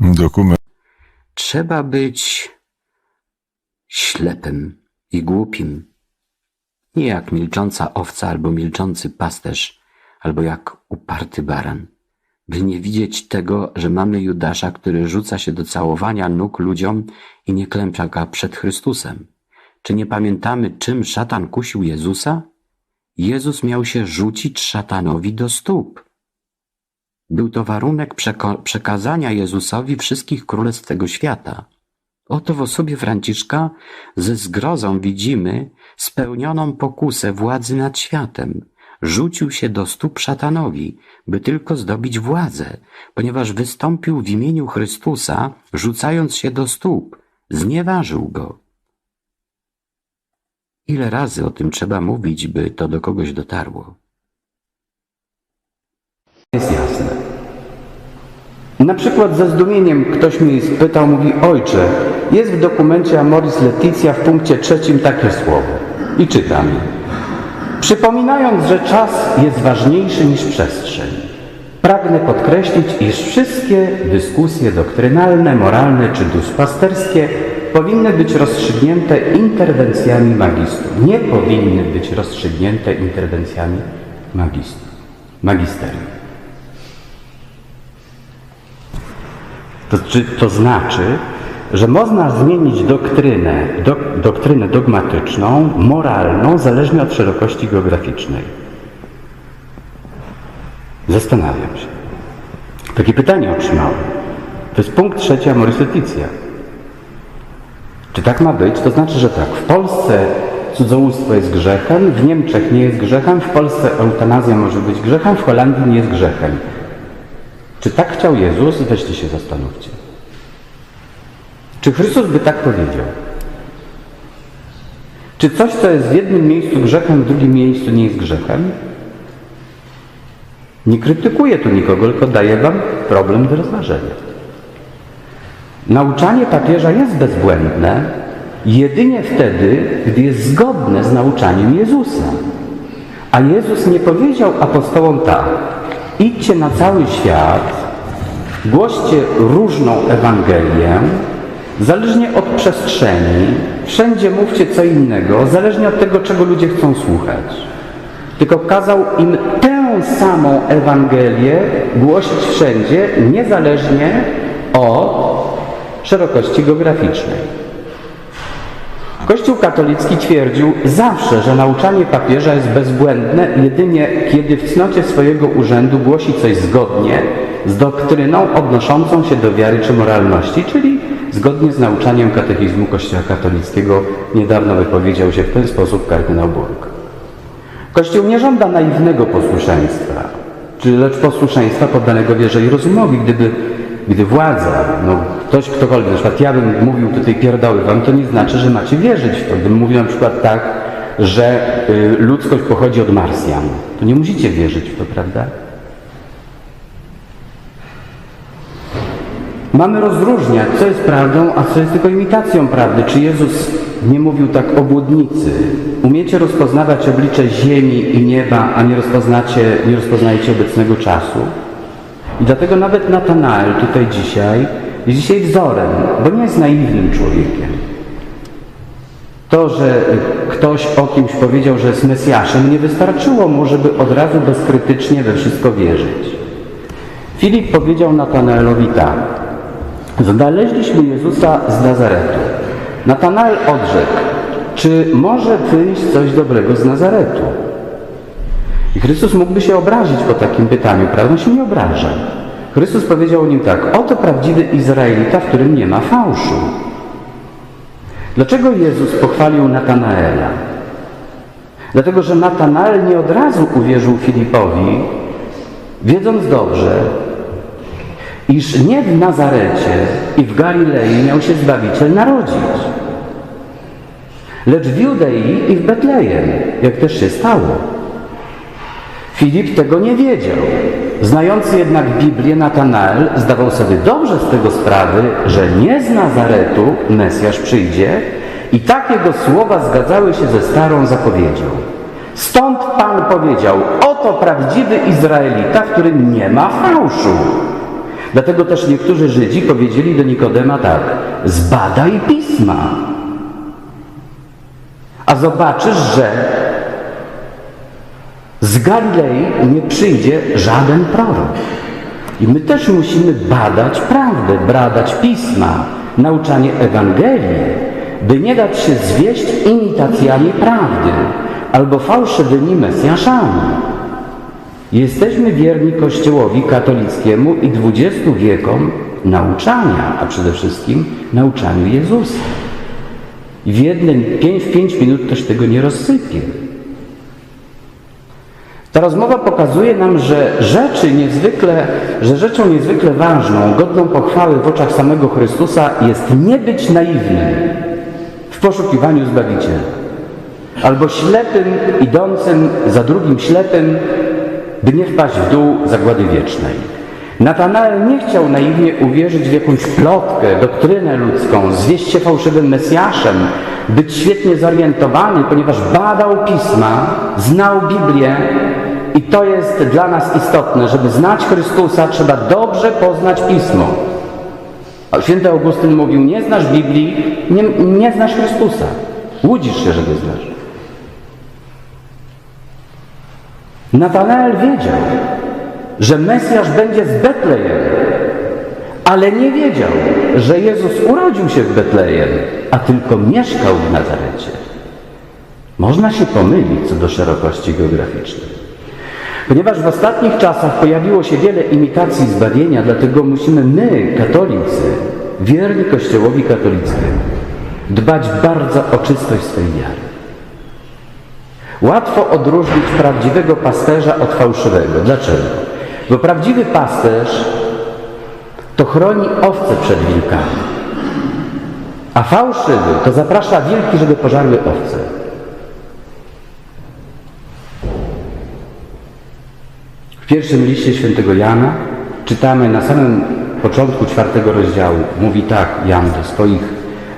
Dokument. Trzeba być ślepym i głupim. Nie jak milcząca owca albo milczący pasterz, albo jak uparty baran. By nie widzieć tego, że mamy Judasza, który rzuca się do całowania nóg ludziom i nie klęczaka przed Chrystusem. Czy nie pamiętamy, czym szatan kusił Jezusa? Jezus miał się rzucić szatanowi do stóp. Był to warunek przekazania Jezusowi wszystkich królestw tego świata. Oto w osobie Franciszka ze zgrozą widzimy spełnioną pokusę władzy nad światem. Rzucił się do stóp szatanowi, by tylko zdobyć władzę, ponieważ wystąpił w imieniu Chrystusa, rzucając się do stóp. Znieważył go. Ile razy o tym trzeba mówić, by to do kogoś dotarło? jest jasne. Na przykład ze zdumieniem ktoś mnie spytał, mówi Ojcze, jest w dokumencie Amoris Leticia w punkcie trzecim takie słowo. I czytam. Przypominając, że czas jest ważniejszy niż przestrzeń, pragnę podkreślić, iż wszystkie dyskusje doktrynalne, moralne czy duszpasterskie powinny być rozstrzygnięte interwencjami magistrów. Nie powinny być rozstrzygnięte interwencjami magistrów. Magisterium. To, czy, to znaczy, że można zmienić doktrynę, dok, doktrynę dogmatyczną, moralną, zależnie od szerokości geograficznej. Zastanawiam się. Takie pytanie otrzymałem. To jest punkt trzeci Amoris. Czy tak ma być? To znaczy, że tak. W Polsce cudzołóstwo jest grzechem, w Niemczech nie jest grzechem, w Polsce eutanazja może być grzechem, w Holandii nie jest grzechem. Czy tak chciał Jezus? Weźcie się zastanówcie. Czy Chrystus by tak powiedział? Czy coś, co jest w jednym miejscu grzechem, w drugim miejscu nie jest grzechem? Nie krytykuję tu nikogo, tylko daję Wam problem do rozważenia. Nauczanie papieża jest bezbłędne jedynie wtedy, gdy jest zgodne z nauczaniem Jezusa. A Jezus nie powiedział apostołom tak, idźcie na cały świat, głoście różną Ewangelię, zależnie od przestrzeni, wszędzie mówcie co innego, zależnie od tego, czego ludzie chcą słuchać. Tylko kazał im tę samą Ewangelię głosić wszędzie, niezależnie od szerokości geograficznej. Kościół katolicki twierdził zawsze, że nauczanie papieża jest bezbłędne jedynie kiedy w cnocie swojego urzędu głosi coś zgodnie z doktryną odnoszącą się do wiary czy moralności, czyli zgodnie z nauczaniem katechizmu Kościoła katolickiego. Niedawno wypowiedział się w ten sposób kardynał Burg. Kościół nie żąda naiwnego posłuszeństwa, czy lecz posłuszeństwa poddanego wierze i rozumowi. Gdyby, gdy władza, no ktoś, ktokolwiek, na przykład ja bym mówił tutaj pierdoły wam, to nie znaczy, że macie wierzyć w to. Gdybym mówił na przykład tak, że y, ludzkość pochodzi od Marsjan, to nie musicie wierzyć w to, prawda? Mamy rozróżniać, co jest prawdą, a co jest tylko imitacją prawdy. Czy Jezus nie mówił tak o błudnicy? Umiecie rozpoznawać oblicze ziemi i nieba, a nie, rozpoznacie, nie rozpoznajecie obecnego czasu? I dlatego nawet Natanael tutaj dzisiaj jest dzisiaj wzorem, bo nie jest naiwnym człowiekiem. To, że ktoś o kimś powiedział, że jest Mesjaszem, nie wystarczyło mu, żeby od razu bezkrytycznie we wszystko wierzyć. Filip powiedział Natanaelowi tak. Znaleźliśmy Jezusa z Nazaretu. Natanael odrzekł, czy może wyjść coś dobrego z Nazaretu? I Chrystus mógłby się obrazić po takim pytaniu, prawda? Się nie obraża. Chrystus powiedział o nim tak, oto prawdziwy Izraelita, w którym nie ma fałszu. Dlaczego Jezus pochwalił Natanaela? Dlatego, że Natanael nie od razu uwierzył Filipowi, wiedząc dobrze, iż nie w Nazarecie i w Galilei miał się Zbawiciel narodzić, lecz w Judei i w Betlejem, jak też się stało. Filip tego nie wiedział. Znający jednak Biblię, Natanael zdawał sobie dobrze z tego sprawy, że nie z Nazaretu Mesjasz przyjdzie i tak jego słowa zgadzały się ze starą zapowiedzią. Stąd Pan powiedział, oto prawdziwy Izraelita, w którym nie ma fałszu. Dlatego też niektórzy Żydzi powiedzieli do Nikodema tak: Zbadaj pisma, a zobaczysz, że z Galilei nie przyjdzie żaden prorok. I my też musimy badać prawdę, badać pisma, nauczanie Ewangelii, by nie dać się zwieść imitacjami prawdy albo fałszywymi mesjaszami. Jesteśmy wierni Kościołowi katolickiemu i dwudziestu wiekom nauczania, a przede wszystkim nauczaniu Jezusa. I w jednym, pięć, pięć minut ktoś tego nie rozsypie. Ta rozmowa pokazuje nam, że rzeczy niezwykle, że rzeczą niezwykle ważną, godną pochwały w oczach samego Chrystusa jest nie być naiwnym w poszukiwaniu Zbawiciela. Albo ślepym, idącym za drugim ślepym, by nie wpaść w dół zagłady wiecznej. Natanael nie chciał naiwnie uwierzyć w jakąś plotkę, doktrynę ludzką, zwieść się fałszywym Mesjaszem, być świetnie zorientowany, ponieważ badał Pisma, znał Biblię i to jest dla nas istotne. Żeby znać Chrystusa, trzeba dobrze poznać Pismo. A święty Augustyn mówił, nie znasz Biblii, nie, nie znasz Chrystusa. Łudzisz się, że go znasz. Natanael wiedział, że Mesjasz będzie z Betlejem, ale nie wiedział, że Jezus urodził się w Betlejem, a tylko mieszkał w Nazarecie. Można się pomylić co do szerokości geograficznej. Ponieważ w ostatnich czasach pojawiło się wiele imitacji zbawienia, dlatego musimy my, katolicy, wierni Kościołowi katolickiemu, dbać bardzo o czystość swej wiary. Łatwo odróżnić prawdziwego pasterza od fałszywego. Dlaczego? Bo prawdziwy pasterz to chroni owce przed wilkami, a fałszywy to zaprasza wilki, żeby pożarły owce. Pierwszym liście świętego Jana czytamy na samym początku czwartego rozdziału. Mówi tak Jan do swoich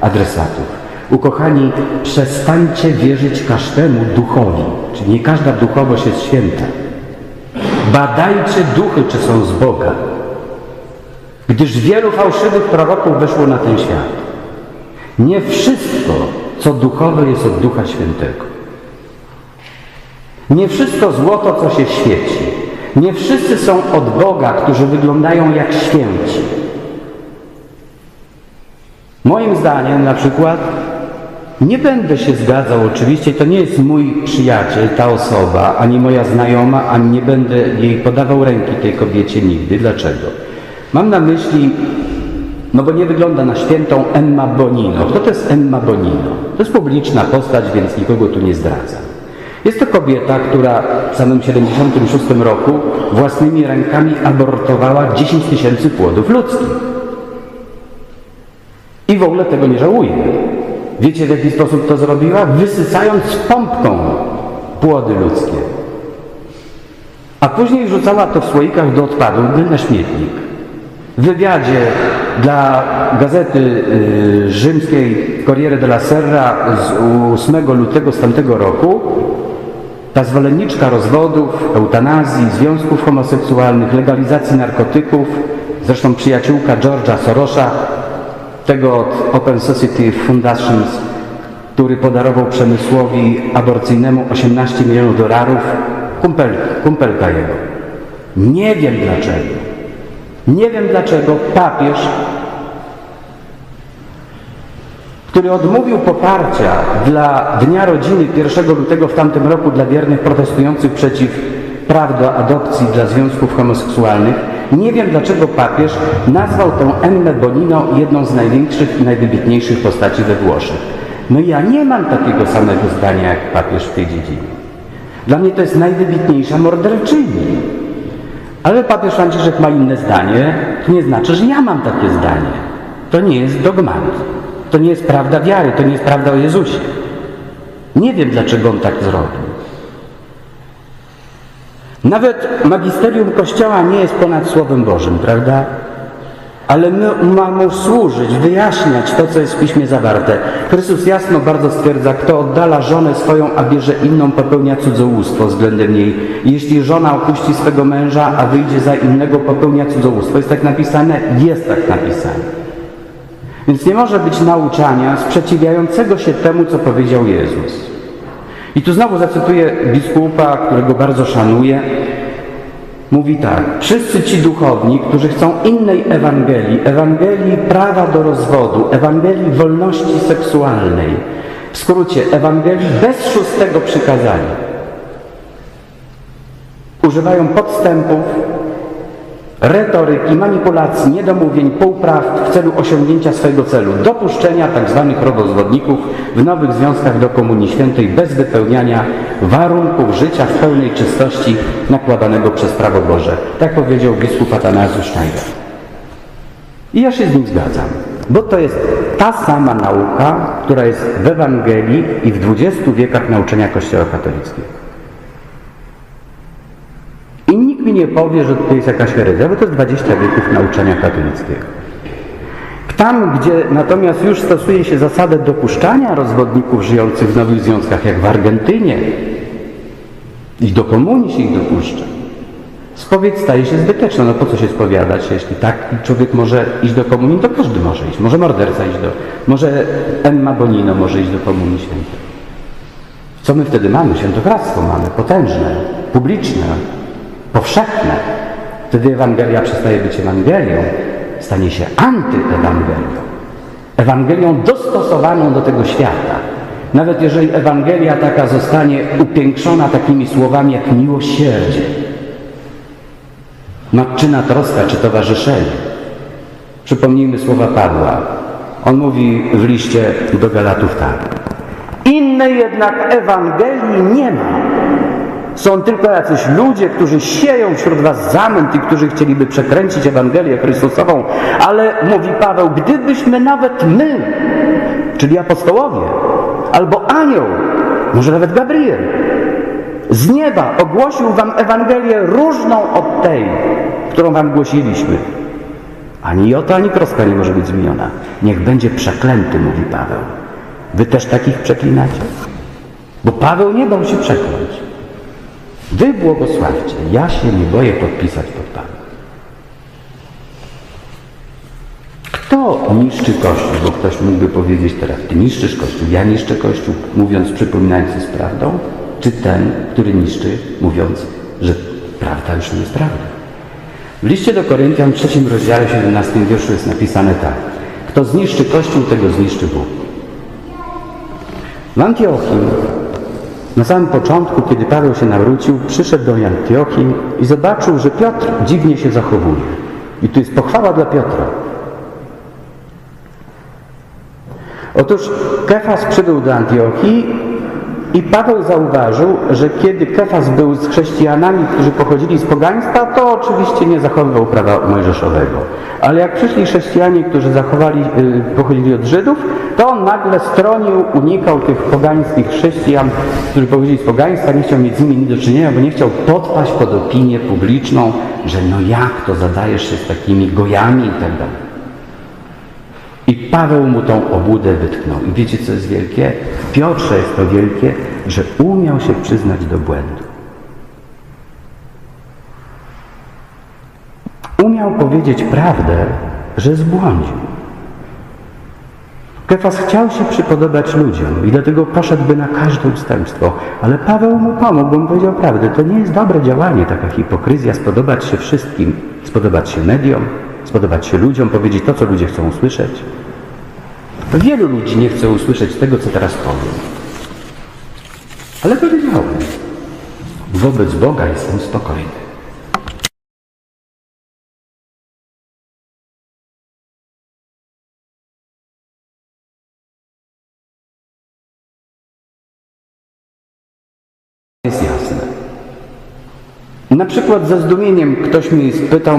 adresatów. Ukochani, przestańcie wierzyć każdemu duchowi, czyli nie każda duchowość jest święta. Badajcie duchy, czy są z Boga, gdyż wielu fałszywych proroków weszło na ten świat. Nie wszystko, co duchowe, jest od Ducha Świętego. Nie wszystko złoto, co się świeci. Nie wszyscy są od Boga, którzy wyglądają jak święci. Moim zdaniem na przykład nie będę się zgadzał oczywiście, to nie jest mój przyjaciel, ta osoba, ani moja znajoma, ani nie będę jej podawał ręki tej kobiecie nigdy. Dlaczego? Mam na myśli, no bo nie wygląda na świętą Emma Bonino. Kto to jest Emma Bonino? To jest publiczna postać, więc nikogo tu nie zdradza. Jest to kobieta, która w samym 76 roku własnymi rękami abortowała 10 tysięcy płodów ludzkich. I w ogóle tego nie żałuje. Wiecie w jaki sposób to zrobiła? Wysysając pompką płody ludzkie. A później wrzucała to w słoikach do odpadów na śmietnik. W wywiadzie dla gazety y, rzymskiej Corriere della Serra z 8 lutego z tamtego roku ta zwolenniczka rozwodów, eutanazji, związków homoseksualnych, legalizacji narkotyków, zresztą przyjaciółka George'a Sorosza, tego od Open Society Foundations, który podarował przemysłowi aborcyjnemu 18 milionów dolarów, kumpel, kumpelka jego. Nie wiem dlaczego. Nie wiem dlaczego papież, który odmówił poparcia dla Dnia Rodziny 1 lutego w tamtym roku dla wiernych protestujących przeciw praw do adopcji dla związków homoseksualnych, nie wiem dlaczego papież nazwał tę Emmę Bonino jedną z największych i najwybitniejszych postaci we Włoszech. No ja nie mam takiego samego zdania jak papież w tej dziedzinie. Dla mnie to jest najwybitniejsza morderczyni. Ale papież Franciszek ma inne zdanie, to nie znaczy, że ja mam takie zdanie. To nie jest dogmat. To nie jest prawda wiary, to nie jest prawda o Jezusie. Nie wiem, dlaczego on tak zrobił. Nawet magisterium Kościoła nie jest ponad Słowem Bożym, prawda? ale my mamy służyć, wyjaśniać to, co jest w Piśmie zawarte. Chrystus jasno bardzo stwierdza, kto oddala żonę swoją, a bierze inną, popełnia cudzołóstwo względem niej. Jeśli żona opuści swego męża, a wyjdzie za innego, popełnia cudzołóstwo. Jest tak napisane? Jest tak napisane. Więc nie może być nauczania sprzeciwiającego się temu, co powiedział Jezus. I tu znowu zacytuję biskupa, którego bardzo szanuję. Mówi tak, wszyscy ci duchowni, którzy chcą innej Ewangelii, Ewangelii prawa do rozwodu, Ewangelii wolności seksualnej, w skrócie Ewangelii bez szóstego przykazania, używają podstępów, retoryki, manipulacji, niedomówień, półprawd w celu osiągnięcia swojego celu, dopuszczenia tzw. robozwodników w nowych związkach do Komunii Świętej bez wypełniania warunków życia w pełnej czystości nakładanego przez prawo Boże. Tak powiedział biskup Atanazus Schneider. I ja się z nim zgadzam, bo to jest ta sama nauka, która jest w Ewangelii i w XX wiekach nauczania Kościoła katolickiego. I nikt nie powie, że to jest jakaś herezja, bo to jest 20 wieków nauczania katolickiego. Tam, gdzie natomiast już stosuje się zasadę dopuszczania rozwodników żyjących w nowych związkach, jak w Argentynie, i do komunii się ich dopuszcza, spowiedź staje się zbyteczna. No po co się spowiadać, jeśli tak człowiek może iść do komunii, to każdy może iść. Może morderca iść do... Może Emma Bonino może iść do komunii świętej. Co my wtedy mamy? Świętokradztwo mamy, potężne, publiczne, powszechne. Wtedy Ewangelia przestaje być Ewangelią, stanie się antyewangelią. Ewangelią dostosowaną do tego świata. Nawet jeżeli Ewangelia taka zostanie upiększona takimi słowami jak miłosierdzie, matczyna troska czy towarzyszenie. Przypomnijmy słowa Pawła. On mówi w liście do Galatów tak. Innej jednak Ewangelii nie ma. Są tylko jacyś ludzie, którzy sieją wśród was zamęt i którzy chcieliby przekręcić Ewangelię Chrystusową, ale mówi Paweł, gdybyśmy nawet my, czyli apostołowie, albo anioł, może nawet Gabriel, z nieba ogłosił wam Ewangelię różną od tej, którą wam głosiliśmy. Ani jota, ani kroska nie może być zmieniona. Niech będzie przeklęty, mówi Paweł. Wy też takich przeklinacie? Bo Paweł nie bał się przekląć. Wy błogosławcie. Ja się nie boję podpisać pod Panem. Kto niszczy Kościół? Bo ktoś mógłby powiedzieć teraz, ty niszczysz Kościół, ja niszczę Kościół, mówiąc, przypominając z prawdą, czy ten, który niszczy, mówiąc, że prawda już nie jest prawdą. W liście do Koryntian w trzecim rozdziale 17 wierszu jest napisane tak. Kto zniszczy Kościół, tego zniszczy Bóg. W Antiochii, na samym początku, kiedy Paweł się nawrócił, przyszedł do Antiochii i zobaczył, że Piotr dziwnie się zachowuje. I tu jest pochwała dla Piotra. Otóż Kefas przybył do Antiochii i Paweł zauważył, że kiedy Kefas był z chrześcijanami, którzy pochodzili z pogaństwa, to oczywiście nie zachowywał prawa mojżeszowego. Ale jak przyszli chrześcijanie, którzy zachowali, y, pochodzili od Żydów, to on nagle stronił, unikał tych pogańskich chrześcijan, którzy pochodzili z pogaństwa, nie chciał mieć z nimi nic do czynienia, bo nie chciał podpaść pod opinię publiczną, że no jak to zadajesz się z takimi gojami i tak dalej. Paweł mu tą obłudę wytknął. I wiecie, co jest wielkie? Piotrze jest to wielkie, że umiał się przyznać do błędu. Umiał powiedzieć prawdę, że zbłądził. Kefas chciał się przypodobać ludziom i dlatego poszedłby na każde ustępstwo, ale Paweł mu pomógł, bo mu powiedział prawdę. To nie jest dobre działanie, taka hipokryzja, spodobać się wszystkim, spodobać się mediom, spodobać się ludziom, powiedzieć to, co ludzie chcą usłyszeć. Wielu ludzi nie chce usłyszeć tego, co teraz powiem. Ale powiedziałem, wobec Boga jestem spokojny. Jest jasne. Na przykład ze zdumieniem ktoś mnie spytał,